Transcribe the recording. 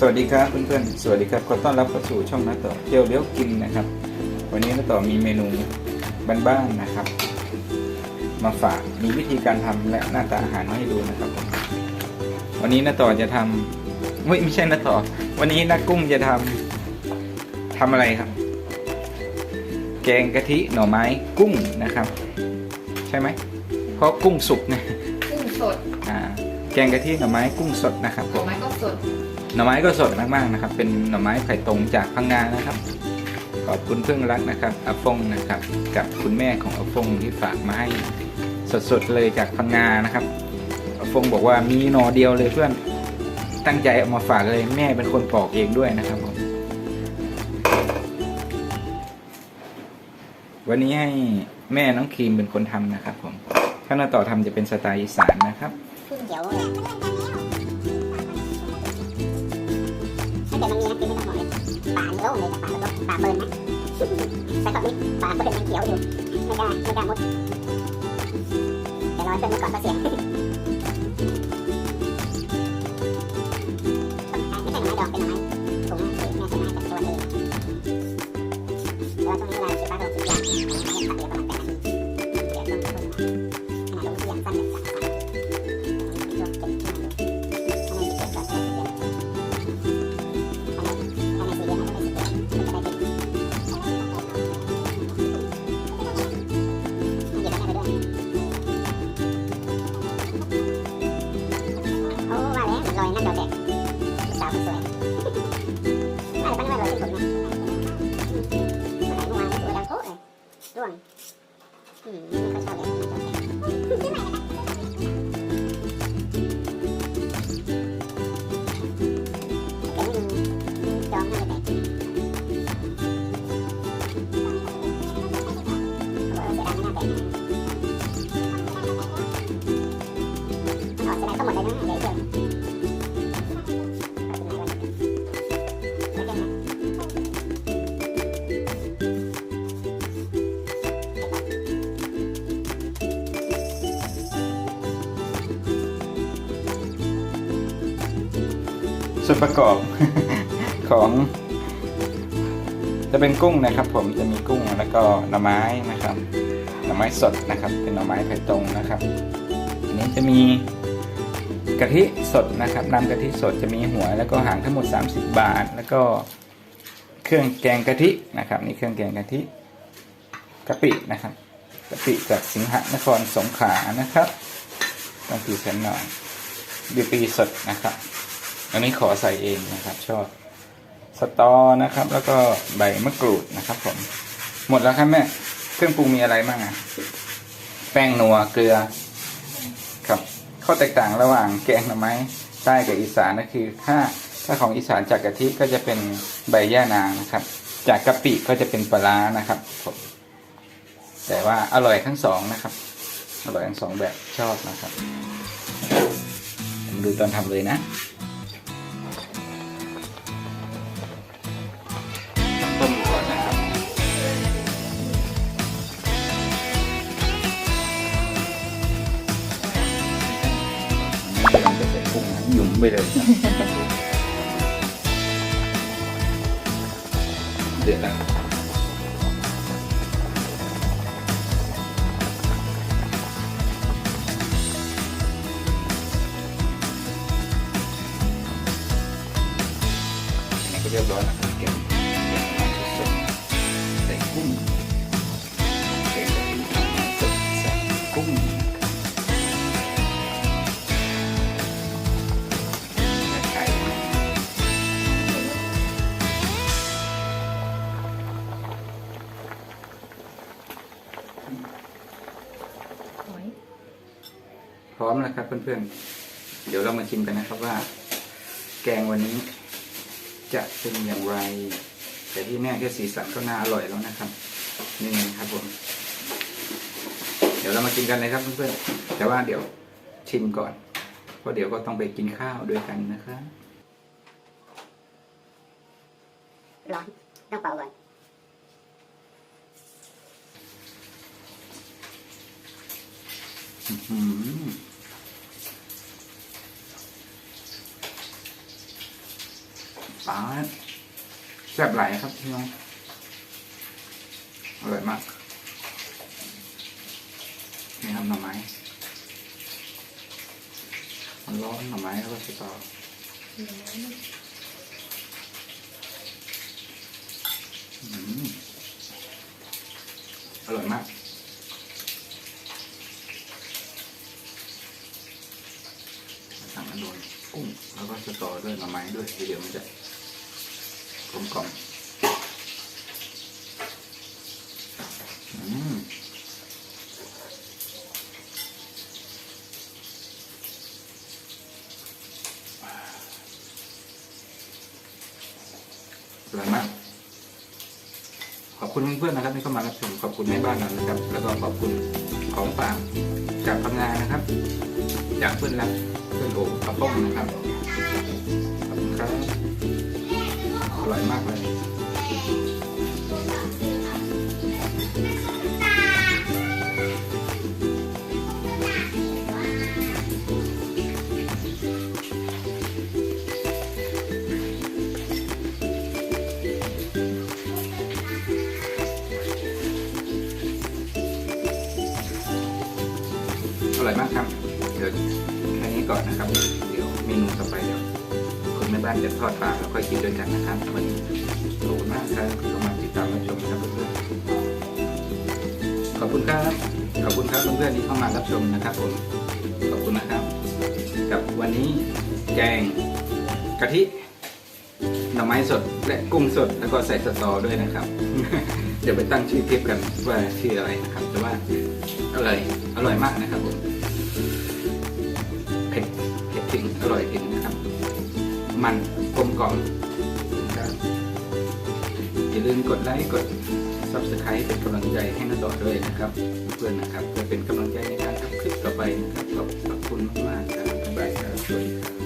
สวัสดีครับเพื่อนๆ สวัสดีครับขอต้อนรับเข้าสู่ช่องน้าต่อเที่ยวเลี้ยวกินนะครับ วันนี้น้าต่อมีเมนูบ้านๆนะครับ มาฝากมีวิธีการทำและหน้าตาอาหารมาให้ดูนะครับผมวันนี้น้าต่อจะทำเฮ้ยไม่ใช่น้าต่อ วันนี้น้ากุ้งจะทำทำอะไรครับ แกงกะทิหน่อไม้กุ้งนะครับ ใช่ไหมเพราะกุ้งสุกเนี่ยกุ้งสดอ่าแกงกะทิหน่อไม้กุ้งสดนะครับหผน่อมไม้ก็สดห น่อไม้ก็สดมากๆนะครับ เป็นหน่อไม้ไผ่ตรงจากพังงานะครับ ขอบคุณเพื่อนรักนะครับอาฟงนะครับ กับคุณแม่ของอาฟงที่ฝากมาให้สดๆเลยจากพังงานะครับอาฟงบอกว่ามีหน่อเดียวเลยเพื่อนตั้งใจเอามาฝากเลยแม่เป็นคนปอกเองด้วยนะครับผมวันนี้ให้แม่น้องครีมเป็นคนทำนะครับผมถ้นต่อทำจะเป็นสไตล์อีสานนะครับ นเขียวเลยถ้าเกิดมันมีนะกินไม่ต้องห่วงเลยป่าโล่งเลยป่าโล่งป่าเบิร์นนะแต่ตอนนี้ป่าเบิร์นมันเขียวอยู่ไม่กล้าไม่กล้ามุดเดี๋ยวรอเพื่อนมาก่อนก็เสียไม่ใช่หน่อไม้ดอกเป็นหน่อไม้ อืมไม่ ส่วนประกอบของจะเป็นกุ้งนะครับ ผมจะมีกุ้งแล้วก็หน่อไม้นะครับ หน่อไม้สดนะครับ เป็นหน่อไม้ไผ่ตรงนะครับอันนี้จะมีกะทิสดนะครับน้ำกะทิสดจะมีหัวแล้วก็หางทั้งหมด 30 บาท แล้วก็เครื่องแกงกะทินะครับนี่เครื่องแกงกะทิกะปินะครับกะปิจากสิงหนครสงขลานะครับต้องปีเซนหน่อยบีปีสดนะครับ อันนี้ขอใส่เองนะครับ ชอบสตอนะครับ แล้วก็ใบมะกรูดนะครับ ผม หมดแล้วครับแม่เครื่องปรุงมีอะไรบ้างอะแป้งนัวเกลือ ครับ ข้อแตกต่างระหว่างแกงหน่อไม้ใต้กับอีสานก็คือ ถ้าถ้าของอีสานจากกะทิก็จะเป็นใบย่านางนะครับ จากกะปิก็จะเป็นปลานะครับผมแต่ว่าอร่อยทั้งสองนะครับ อร่อยทั้งสองแบบชอบนะครับมดูตอนทำเลยนะ ไปเลยเดือดแล้วอันนี้ก็เรียบร้อยแล้วครับเก็บเก็บ พร้อมแล้วครับเพื่อนๆ เดี๋ยวเรามาชิมกันนะครับว่า แกงวันนี้จะเป็นอย่างไร แต่ที่แน่แค่สีสันก็น่าอร่อยแล้วนะครับนี่ครับผมเดี๋ยวเรามากินกันเลยครับเพื่อนๆแต่ว่าเดี๋ยวชิมก่อนเพราะเดี๋ยวก็ต้องไปกินข้าวด้วยกันนะครับร้อนต้องเป่าก่อนอืม แซ่บไหลครับพี่น้องอร่อยมากนี่ครับหน่อไม้มันร้อนหน่อไม้แล้วก็สตอออร่อยมากสั่งอันโดนกุ้งแล้วก็สตอด้วยหน่อไม้ด้วยเดี๋ยวมันจะ กลมกล่อมอืมอร่อยมากขอบคุณเพื่อนๆนะครับที่เข้ามารับชมขอบคุณในบ้านเรานะครับ แล้วก็ขอบคุณของฝากจากพังงานนะครับ จากเพื่อนรักเพื่อนโอบกระป้องนะครับขอบคุณครับ ร่อยมากเลยอร่อยมากครับ เดี๋ยวแค่นี้ก่อนนะครับ เดี๋ยวเมนูต่อไปเดี๋ยว ม่บ้านจะทอดปลาแล้วค่อยกินด้วยกันนะครับวันนี้ขอบคุณมากครับที่มาติดตามรับชมนะครับเพื่อนๆขอบคุณครับ ขอบคุณครับเพื่อนๆที่เข้ามารับชมนะครับผม ขอบคุณนะครับ กับวันนี้แกงกะทิหน่อไม้สดและกุ้งสดแล้วก็ใส่สตอด้วยนะครับ เดี๋ยวไปตั้งชื่อคลิปกันว่าชื่ออะไรนะครับ แต่ว่าอร่อยอร่อยมากนะครับผมเผ็ดเผ็ดถึงอร่อยถึงนะ มันกลมกล่อมอย่าลืมกดไลค์กด subscribe เป็นกำลังใจให้น้าต่อด้วยนะครับเพื่อนนะครับเพื่อเป็นกำลังใจในการทำคลิปต่อไปนะครับขอบคุณมากๆครับ